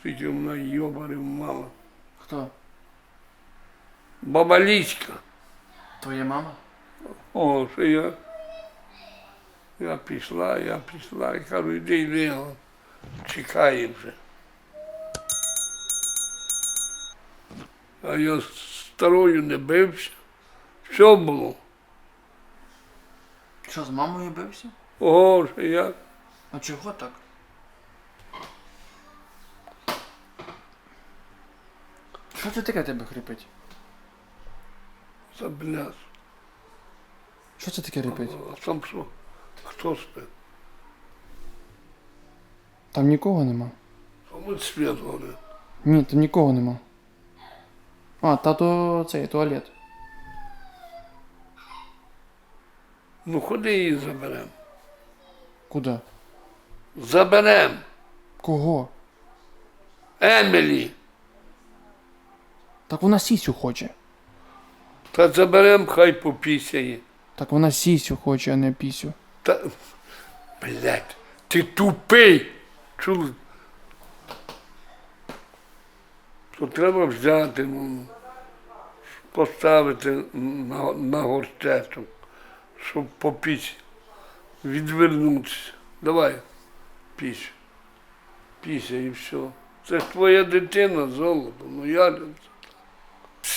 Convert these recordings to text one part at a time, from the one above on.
Скільки вона йобарів мала. Хто? Баба Ліська. Твоя мама? О, що я. Я пішла, я пішла, і кажу, йди, йди, чекає вже. А я старою не бився. Все було. Що, з мамою бився? Ого, що я. А чого так? Що це таке тебе хрипить? Забляс. Що це таке хрипить? А сам що? Хто спить? Там нікого нема. Кому світ горить? Ні, там нікого нема. А, та то цей туалет. Ну ходи її заберем. Куди? Заберем. Кого? Емілі. Так вона сісю хоче. Та заберем, хай попісяє. Так вона сісю хоче, а не пісю. Та, блядь, ти тупий. Чули? То треба взяти, ну, поставити на, на горчету, щоб попіч, відвернутися. Давай, пісь. Піся і все. Це ж твоя дитина, золото, ну я.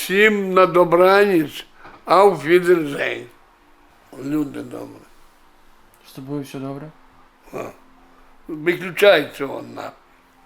Всім на добраніч, а в фідерзень. Люди добре. З тобою все добре? Виключай цього нахуй.